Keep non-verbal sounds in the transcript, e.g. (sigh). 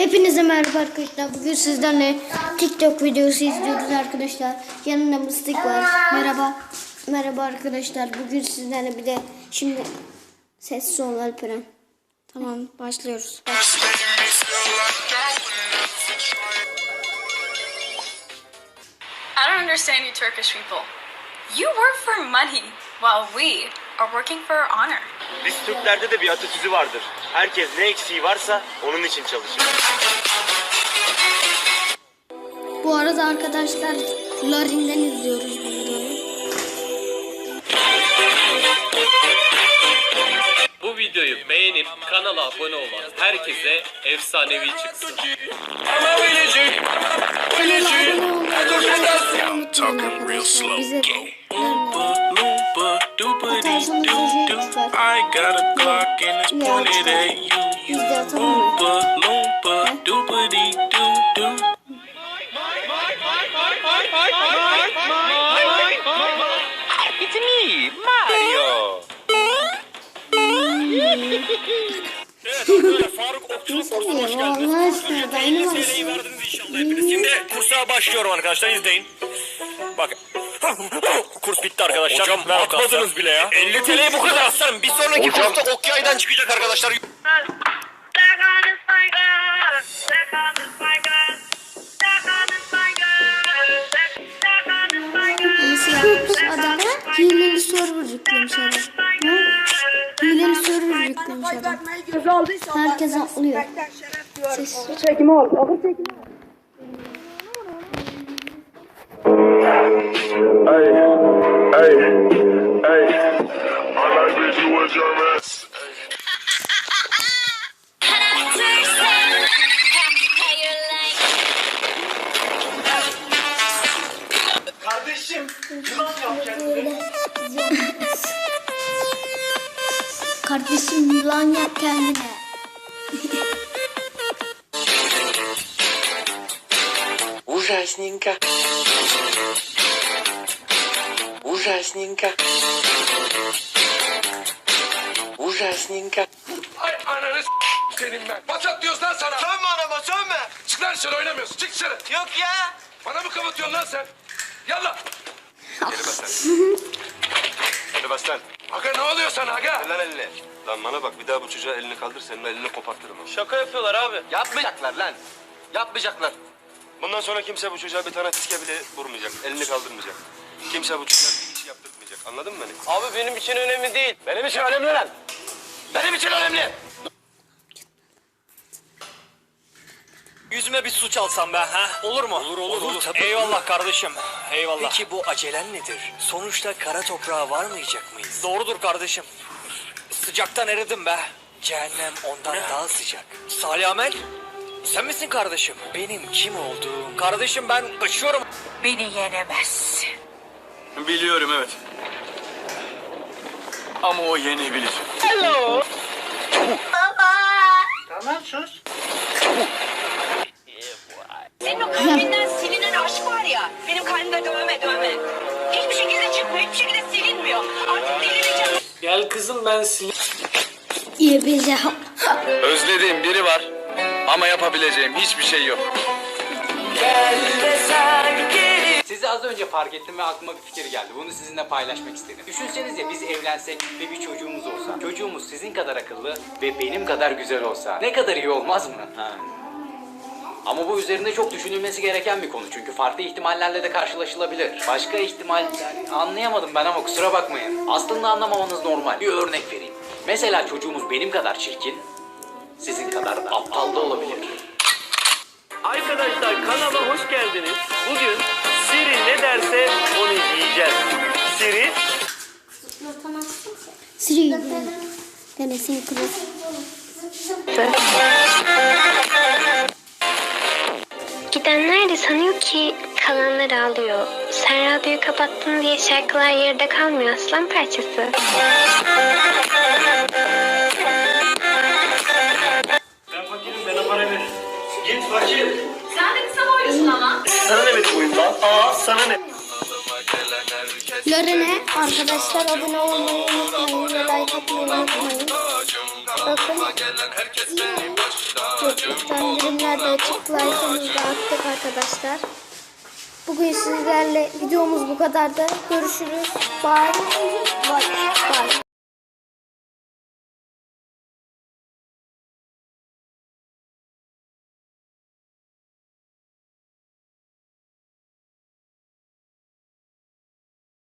Hepinize merhaba arkadaşlar. Bugün sizlerle TikTok videosu izliyoruz arkadaşlar. Yanında mıstık var. Merhaba. Merhaba arkadaşlar. Bugün sizlerle bir de şimdi sessiz ol Alperen. Tamam başlıyoruz. I don't understand you Turkish people. You work for money while we are working for honor. Biz Türklerde de bir atasözü vardır. Herkes ne eksiği varsa onun için çalışır. Bu arada arkadaşlar Larin'den izliyoruz bu videoyu. Bu videoyu beğenip kanala abone olan herkese efsanevi çıksın. Kanala abone olmayı unutmayın arkadaşlar. Bize de. Çıkar. I got a Glock and it's pointed at you. Atalım mı? Loompa, doopity doo doo. It's me, Mario. Faruk Okçuluk kursuna hoş geldiniz. Allah aşkına, ücreti ben 50 ne TL'yi verdiniz inşallah hepiniz. Şimdi kursa başlıyorum arkadaşlar izleyin. Bak. Kurs bitti arkadaşlar. Hocam atmadınız bile ya. 50 TL'ye bu kadar aslanım. Bir sonraki kursta Okyay'dan çıkacak arkadaşlar. Second is my girl. Second is my girl. Second is my girl. Second is my girl. Nasıl yapmış adam? Hileli server yüklemiş adam. Ha? Hileli server yüklemiş adam. Herkes atlıyor. Ses. Hey, hey, hey. I like bitch, you was your mess. Kardeşim yılan yap kendine. Kardeşim yılan yap kendine. Ужасненько. Ужасненько. Ужасненько. Ay ananı s- senin ben. Basat diyoruz lan sana. Sönme anama sönme. Çık lan dışarı oynamıyorsun. Çık dışarı. Yok ya. Bana mı kapatıyorsun lan sen? Yallah. Geri bas sen. (laughs) Geri bas lan. Aga ne oluyor sana aga? Ver Lan elini. Lan bana bak bir daha bu çocuğa elini kaldır senin elini kopartırım. Şaka yapıyorlar abi. Yapmayacaklar lan. Yapmayacaklar. Bundan sonra kimse bu çocuğa bir tane tiske bile vurmayacak. Elini kaldırmayacak. Kimse bu çocuğa bir iş yaptırmayacak. Anladın mı beni? Abi benim için önemli değil. Benim için önemli lan. Benim için önemli. Yüzüme bir su çalsam ben ha? Olur mu? Olur olur olur. Eyvallah kardeşim. Eyvallah. Peki bu acelen nedir? Sonuçta kara toprağa varmayacak mıyız? Doğrudur kardeşim. Sıcaktan eridim be. Cehennem ondan daha sıcak. Salih Amel. Sen misin kardeşim? Benim kim olduğum... Kardeşim ben ışıyorum. Beni yenemezsin. Biliyorum evet. Ama o yenebilir. Senin o kalbinden silinen aşk var ya. Benim kalbimde dövme dövme. Hiçbir şekilde çıkmıyor. Hiçbir şekilde silinmiyor. Artık delireceğim. Gel kızım ben sil. Yebece. Özlediğim biri var. Ama yapabileceğim hiçbir şey yok. Sizi az önce fark ettim ve aklıma bir fikir geldi. Bunu sizinle paylaşmak istedim. Düşünsenize biz evlensek ve bir çocuğumuz olsa. Çocuğumuz sizin kadar akıllı ve benim kadar güzel olsa. Ne kadar iyi olmaz mı? Ha. Ama bu üzerinde çok düşünülmesi gereken bir konu. Çünkü farklı ihtimallerle de karşılaşılabilir. Başka ihtimal yani anlayamadım ben ama kusura bakmayın. Aslında anlamamanız normal. Bir örnek vereyim. Mesela çocuğumuz benim kadar çirkin, sizin kadar da aptal da olabilir. Arkadaşlar kanala hoş geldiniz. Bugün Siri ne derse onu yiyeceğiz. Siri Siri. Denesin kılıç. Gidenler de sanıyor ki kalanlar ağlıyor. Sen radyoyu kapattın diye şarkılar yarıda kalmıyor aslan parçası. Lorene arkadaşlar abone olmayı unutmayın ve like atmayı unutmayın. Bakın. bildirimler de açık like'ımızı da attık arkadaşlar. Bugün sizlerle videomuz bu kadardı. Görüşürüz. Bye. Bye. Bye.